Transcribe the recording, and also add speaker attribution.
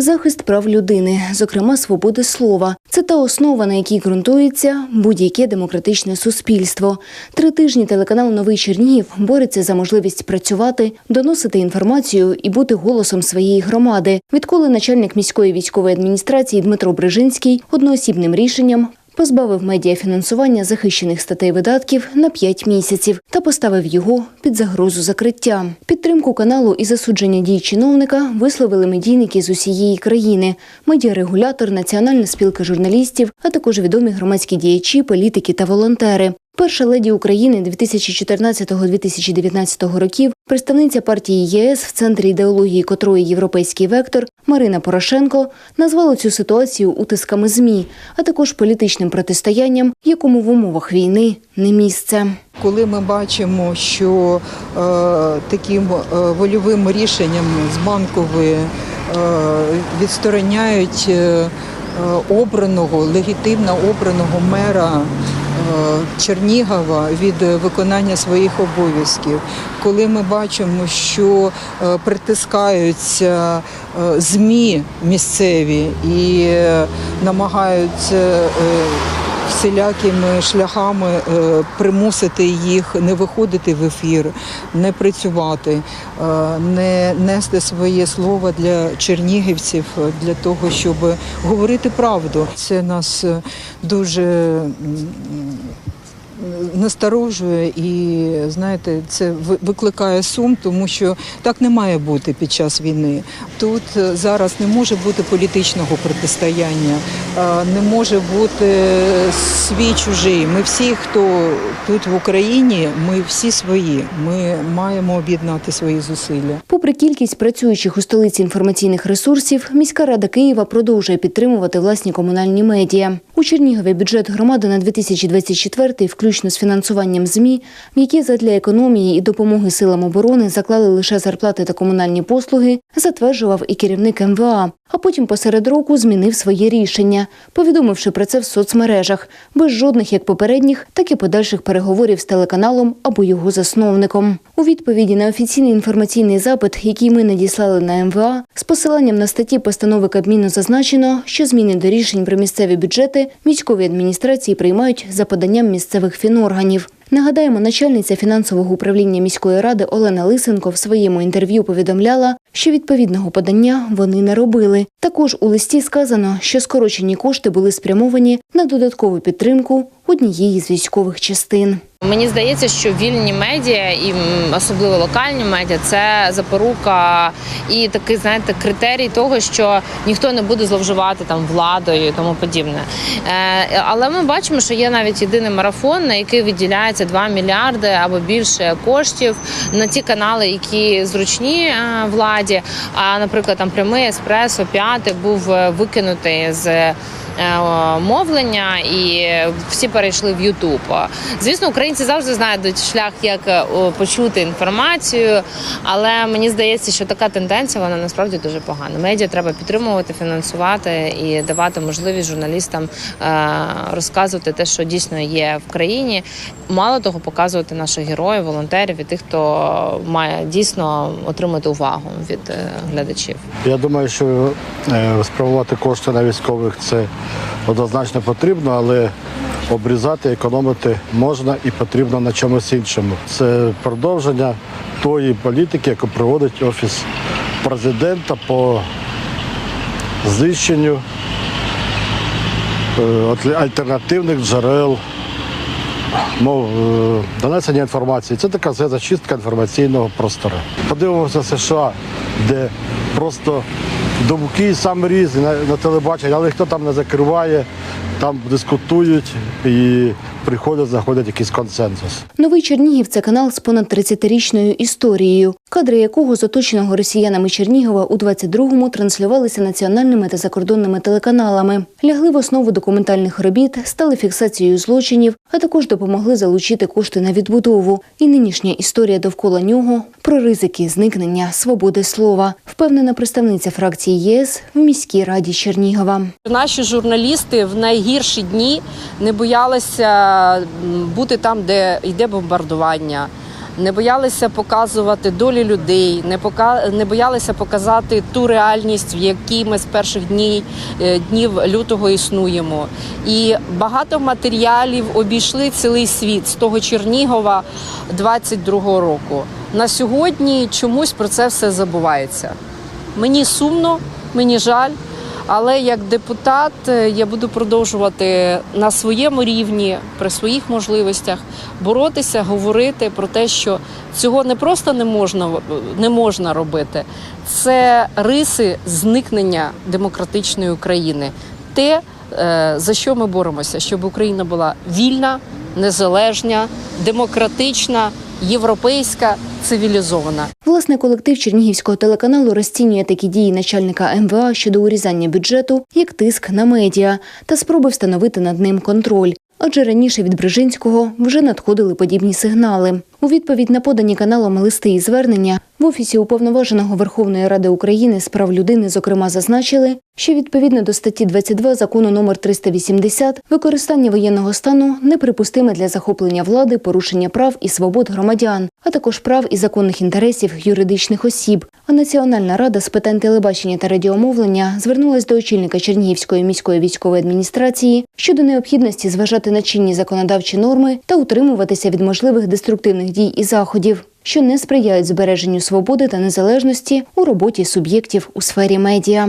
Speaker 1: Захист прав людини, зокрема свободи слова, це та основа, на якій ґрунтується будь-яке демократичне суспільство. Три тижні телеканал Новий Чернігів бореться за можливість працювати, доносити інформацію і бути голосом своєї громади. Відколи начальник міської військової адміністрації Дмитро Брижинський одноосібним рішенням позбавив медіа фінансування захищених статей видатків на 5 місяців та поставив його під загрозу закриття. Підтримку каналу і засудження дій чиновника висловили медійники з усієї країни, медіарегулятор, Національна спілка журналістів, а також відомі громадські діячі, політики та волонтери. Перша леді України 2014-2019 років, представниця партії ЄС, в центрі ідеології котрої європейський вектор Марина Порошенко назвала цю ситуацію утисками змі, а також політичним протистоянням, якому в умовах війни не місце.
Speaker 2: Коли ми бачимо, що е, таким е, вольовим рішенням з банкової е, відстороняють е, е, обраного, легітимно обраного мера Чернігова від виконання своїх обов'язків, коли ми бачимо, що е, притискаються е, ЗМІ місцеві і е, намагаються е, всілякими шляхами е, примусити їх не виходити в ефір, не працювати, е, не нести своє слово для чернігівців для того, щоб говорити правду. Це нас е, дуже насторожує і знаєте, це ви- викликає сум, тому що так не має бути під час війни. Тут е, зараз не може бути політичного протистояння, е, не може бути свій чужий. Ми всі, хто тут в Україні, ми всі свої. Ми маємо об'єднати свої зусилля.
Speaker 1: Попри кількість працюючих у столиці інформаційних ресурсів, міська рада Києва продовжує підтримувати власні комунальні медіа. У Чернігові бюджет громади на 2024, включно з фінансуванням ЗМІ, які задля економії і допомоги силам оборони заклали лише зарплати та комунальні послуги, затверджував і керівник МВА. А потім посеред року змінив своє рішення, повідомивши про це в соцмережах, без жодних як попередніх, так і подальших переговорів з телеканалом або його засновником. У відповіді на офіційний інформаційний запит, який ми надіслали на МВА, з посиланням на статті постанови Кабміну зазначено, що зміни до рішень про місцеві бюджети військові адміністрації приймають за поданням місцевих фінорганів. Нагадаємо, начальниця фінансового управління міської ради Олена Лисенко в своєму інтерв'ю повідомляла, що відповідного подання вони не робили. Також у листі сказано, що скорочені кошти були спрямовані на додаткову підтримку однієї з військових частин.
Speaker 3: Мені здається, що вільні медіа і особливо локальні медіа це запорука і такий, знаєте, критерій того, що ніхто не буде зловживати там владою і тому подібне. Е, але ми бачимо, що є навіть єдиний марафон, на який виділяється 2 мільярди або більше коштів на ті канали, які зручні е, владі. А, наприклад, там прямий еспресо, п'ятий був е, викинутий з. Е, Мовлення і всі перейшли в Ютуб. Звісно, українці завжди знайдуть шлях, як е, почути інформацію, але мені здається, що така тенденція вона насправді дуже погана. Медіа треба підтримувати, фінансувати і давати можливість журналістам е, розказувати те, що дійсно є в країні. Мало того, показувати наших героїв, волонтерів і тих, хто має дійсно отримати увагу від глядачів.
Speaker 4: Я думаю, що спрямувати кошти на військових це однозначно потрібно, але обрізати, економити можна і потрібно на чомусь іншому. Це продовження тої політики, яку проводить офіс президента по знищенню е, альтернативних джерел мов е, донесення інформації. Це така зачистка інформаційного простору. Подивимося США, де просто думки саме різні на, на телебаченні, але хто там не закриває, там дискутують і приходять, знаходять якийсь консенсус.
Speaker 1: Новий Чернігів це канал з понад 30-річною історією, кадри якого з оточеного росіянами Чернігова у 22-му транслювалися національними та закордонними телеканалами. Лягли в основу документальних робіт, стали фіксацією злочинів, а також допомогли залучити кошти на відбудову. І нинішня історія довкола нього про ризики зникнення свободи слова, впевнена представниця фракції ЄС в міській раді Чернігова.
Speaker 5: Наші журналісти в найгірші дні не боялися бути там, де йде бомбардування, не боялися показувати долі людей, не пока не боялися показати ту реальність, в якій ми з перших днів, е, днів лютого існуємо. І багато матеріалів обійшли цілий світ з того Чернігова 22-го року. На сьогодні чомусь про це все забувається. Мені сумно, мені жаль. Але як депутат е, я буду продовжувати на своєму рівні, при своїх можливостях боротися, говорити про те, що цього не просто не можна не можна робити. Це риси зникнення демократичної України. Те, е, за що ми боремося, щоб Україна була вільна, незалежна, демократична, європейська, цивілізована.
Speaker 1: Власне, колектив Чернігівського телеканалу розцінює такі дії начальника МВА щодо урізання бюджету як тиск на медіа та спроби встановити над ним контроль. Адже раніше від Брижинського вже надходили подібні сигнали. У відповідь на подані каналом листи і звернення в офісі уповноваженого Верховної Ради України з прав людини, зокрема, зазначили, що відповідно до статті 22 закону номер 380 використання воєнного стану неприпустиме для захоплення влади, порушення прав і свобод громадян, а також прав і законних інтересів юридичних осіб. А Національна рада з питань телебачення та радіомовлення звернулась до очільника Чернігівської міської військової адміністрації щодо необхідності зважати на чинні законодавчі норми та утримуватися від можливих деструктивних дій і заходів, що не сприяють збереженню свободи та незалежності у роботі суб'єктів у сфері медіа.